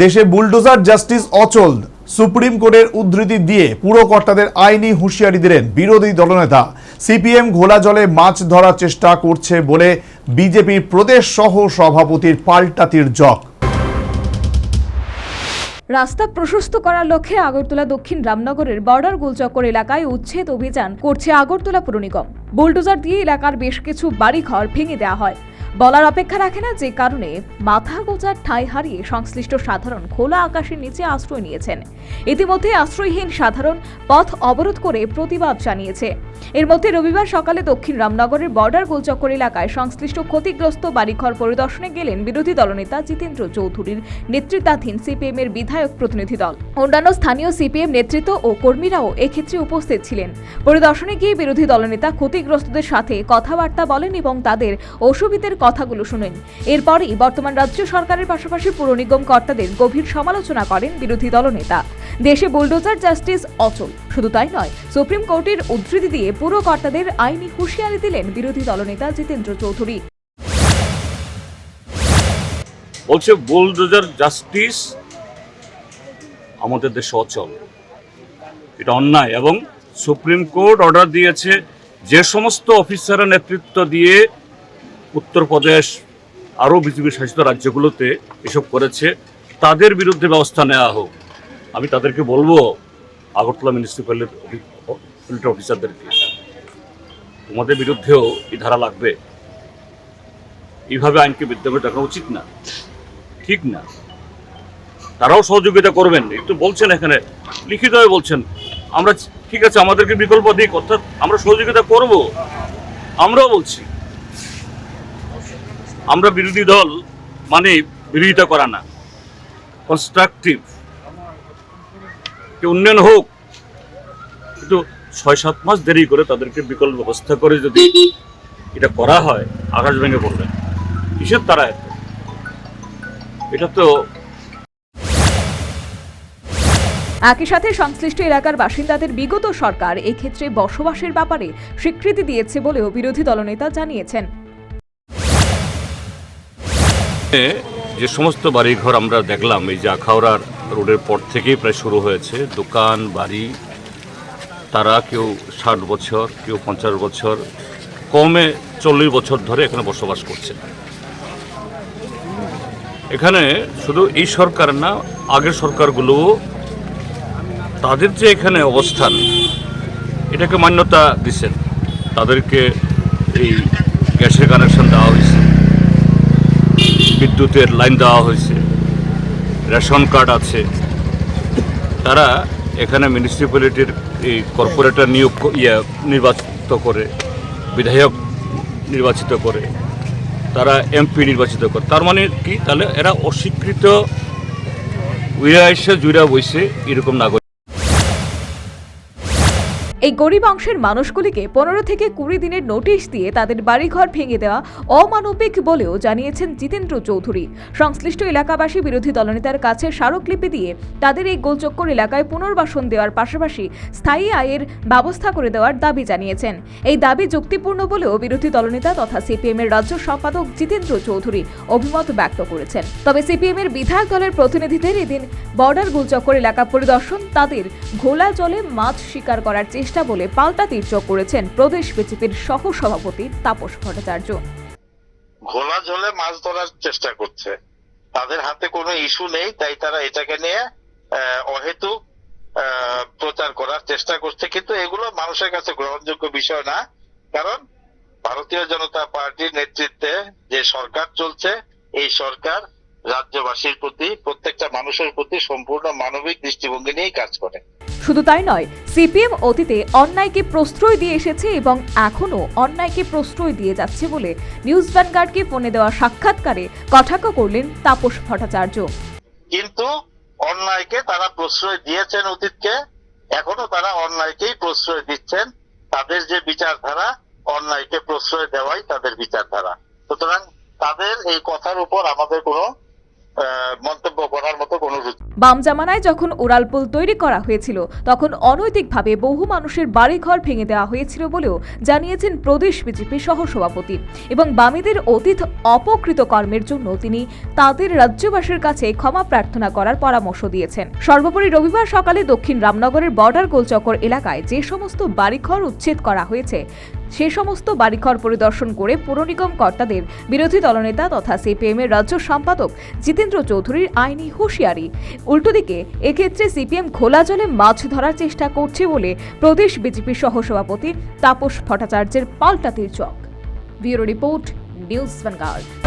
দেশে bulldozer justice অচল। Supreme কোর্টের উদ্ধৃতি দিয়ে পুরকর্তাদের আইনি হুঁশিয়ারি দিলেন বিরোধী দলনেতা। সিপিএম ঘোলা জলে মাছ ধরার চেষ্টা করছে বলে বিজেপির প্রদেশ সহ সভাপতির পাল্টা তির্যক রাস্তা প্রশস্ত করার লক্ষ্যে আগরতলা দক্ষিণ রামনগরের বর্ডার গোলচক্কর এলাকায় উচ্ছেদ অভিযান করছে আগরতলা পুর নিগম। বুলডোজার দিয়ে এলাকার বেশ কিছু বাড়িঘর ভেঙে দেওয়া হয়। বলার অপেক্ষা রাখে না যে কারণে মাথা গোজার ঠাঁই হারিয়ে সংশ্লিষ্ট সাধারণ খোলা আকাশের নিচে আশ্রয় নিয়েছেন। ইতিমধ্যে আশ্রয়হীন সাধারণ পথ অবরোধ করে প্রতিবাদ জানিয়েছে। এর মধ্যে রবিবার সকালে দক্ষিণ রামনগরের বর্ডার গোলচক্কর এলাকায় সংশ্লিষ্ট ক্ষতিগ্রস্ত বাড়িঘর পরিদর্শনে গেলেন বিরোধী দলনেতা জিতেন্দ্র চৌধুরীর নেতৃত্বাধীন সিপিএম এর বিধায়ক প্রতিনিধি দল। অন্যান্য স্থানীয় সিপিএম নেতৃত্ব ও কর্মীরাও এক্ষেত্রে উপস্থিত ছিলেন। পরিদর্শনে গিয়ে বিরোধী দলনেতা ক্ষতিগ্রস্তদের সাথে কথাবার্তা বলেন এবং তাদের অসুবিধের কথাগুলো শুনেন। এরপরই বর্তমান রাজ্য সরকারের পাশাপাশি পুর নিগম কর্তাদের গভীর সমালোচনা করেন বিরোধী দলনেতা। দেশে বুলডোজার জাস্টিস অচল। শুধু তাই নয়, সুপ্রিম কোর্টের উদ্ধৃতি দিয়ে পুরো কর্তাদের আইনি হুঁশিয়ারি দিলেন বিরোধী দলনেতা জিতেন্দ্র চৌধুরী। বলছে, বুলডোজার জাস্টিস আমাদের দেশে অচল। এটা অন্যায় এবং সুপ্রিম কোর্ট অর্ডার দিয়েছে যে সমস্ত অফিসাররা নেতৃত্ব দিয়ে উত্তরপ্রদেশ আরও বিজেপি শাসিত রাজ্যগুলোতে এসব করেছে, তাদের বিরুদ্ধে ব্যবস্থা নেওয়া হোক। আমি তাদেরকে বলব, আগরতলা মিউনিসিপ্যালিটি অফিসারদেরকে তোমাদের বিরুদ্ধেও এই ধারা লাগবে। এইভাবে আইনকে বিদ্যমান দেখানো উচিত না। ঠিক না। তারাও সহযোগিতা করবেন। একটু বলছেন এখানে, লিখিতভাবে বলছেন, আমরা ঠিক আছে, আমাদেরকে বিকল্প দিক, অর্থাৎ আমরা সহযোগিতা করব। আমরাও বলছি। আমরা বিরোধী দল মানে বিরোধিতা করা না। কনস্ট্রাকটিভ উন্নয়ন হোক, কিন্তু ছয় সাত মাস দেরি করে তাদেরকে বিকল্প ব্যবস্থা করে যদি এটা করা হয়, আকাশ ভেঙে পড়বে। কিসের তারা এটা তো একই সাথে সংশ্লিষ্ট এলাকার বাসিন্দাদের বিগত সরকার এক্ষেত্রে বসবাসের ব্যাপারে স্বীকৃতি দিয়েছে বলেও বিরোধী দলনেতা জানিয়েছেন। যে সমস্ত বাড়িঘর আমরা দেখলাম, এই যে আখাউড়ার রোডের পর থেকেই প্রায় শুরু হয়েছে। দোকান, বাড়ি, তারা কেউ ষাট বছর, কেউ পঞ্চাশ বছর, কমে চল্লিশ বছর ধরে এখানে বসবাস করছে। এখানে শুধু এই সরকার না, আগের সরকারগুলো তাদের যে এখানে অবস্থান, এটাকে মান্যতা দিচ্ছেন। তাদেরকে এই গ্যাসের কানেকশন দেওয়া হয়েছে। বিদ্যুতের লাইন দেওয়া হয়েছে। রেশন কার্ড আছে। তারা এখানে মিউনিসিপ্যালিটির এই কর্পোরেটর নিয়োগ ইয়ে নির্বাচিত করে, বিধায়ক নির্বাচিত করে, তারা এমপি নির্বাচিত করে। তার মানে কি? তাহলে এরা অস্বীকৃত উইরা এসে জুইরা বইছে, এরকম নাগরিক। এই গরিব অংশের মানুষগুলিকে পনেরো থেকে কুড়ি দিনের নোটিশ দিয়ে তাদের বাড়িঘর ভেঙে দেওয়া অমানবিক বলেও জানিয়েছেন জিতেন্দ্র চৌধুরী। সংশ্লিষ্ট এলাকাবাসী বিরোধী দলনেতার কাছে স্মারকলিপি দিয়ে তাদের এই গোলচক্কর এলাকায় পুনর্বাসন দেওয়ার পাশাপাশি স্থায়ী আয়ের ব্যবস্থা করে দেওয়ার দাবি জানিয়েছেন। এই দাবি যুক্তিপূর্ণ বলেও বিরোধী দলনেতা তথা সিপিএম এর রাজ্য সম্পাদক জিতেন্দ্র চৌধুরী অভিমত ব্যক্ত করেছেন। তবে সিপিএম এর বিধায়ক দলের প্রতিনিধিদের এদিন বর্ডার গোলচক্কর এলাকা পরিদর্শন, তাদের ঘোলা জলে মাছ শিকার করার চেষ্টা বলে পাল্টা তীর্যক করেছেন প্রদেশ বিজেপির সহ সভাপতি তাপস ভট্টাচার্য। ঘোলা জলে মাছ ধরার চেষ্টা করছে। তাদের হাতে কোনো ইস্যু নেই তাই তারা এটাকে নিয়ে আহ, অহেতুক প্রচার করার চেষ্টা করছে। কিন্তু এগুলো মানুষের কাছে গ্রহণযোগ্য বিষয় না। কারণ ভারতীয় জনতা পার্টির নেতৃত্বে যে সরকার চলছে এই সরকার রাজ্যবাসীর প্রতি প্রত্যেকটা মানুষের প্রতি সম্পূর্ণ মানবিক দৃষ্টিভঙ্গি নিয়েই কাজ করে। শুধু তাই নয়, সিপিএম অতীতে অন্যায়কে প্রশ্রয় দিয়ে এসেছে এবং এখনও অন্যায়কে প্রশ্রয় দিয়ে যাচ্ছে বলে নিউজ ভ্যানগার্ডকে ফোনে দেওয়া সাক্ষাৎকারে কটাক্ষ করলেন তাপস ভট্টাচার্য। কিন্তু অন্যায়কে তারা প্রশ্রয় দিয়েছেন অতীতকে এখনও তারা অন্যায়কেই প্রশ্রয় দিচ্ছেন। তাদের যে বিচারধারা, অন্যায়কে প্রশ্রয় দেওয়াই তাদের বিচারধারা। সুতরাং তাদের এই কথার উপর আমাদের কোনো মন্তব্য করার মতো বাম জামানায় যখন ওরালপুল তৈরি করা হয়েছিল, তখন অনৈতিকভাবে বহু মানুষের বাড়িঘর ভেঙে দেওয়া হয়েছিল বলেও জানিয়েছেন প্রদেশ বিজেপি সহসভাপতি এবং বামেদের অতীত অপকৃত কর্মের জন্য তিনি তাদের রাজ্যবাসীর কাছে ক্ষমা প্রার্থনা করার পরামর্শ দিয়েছেন। সর্বোপরি রবিবার সকালে দক্ষিণ রামনগরের বর্ডার গোলচক্কর এলাকায় যে সমস্ত বাড়িঘর উচ্ছেদ করা হয়েছে সে সমস্ত বাড়িঘর পরিদর্শন করে পৌর নিগম কর্তাদের বিরোধী দলনেতা তথা সিপিএম এর রাজ্য সম্পাদক জিতেন্দ্র চৌধুরীর আইনি হুঁশিয়ারি। উল্টোদিকে এক্ষেত্রে সিপিএম খোলা জলে মাছ ধরার চেষ্টা করছে বলে প্রদেশ বিজেপি সহসভাপতি তাপস ভট্টাচার্যের পাল্টা চক ব্যুরো রিপোর্ট, নিউজ ভ্যানগার্ড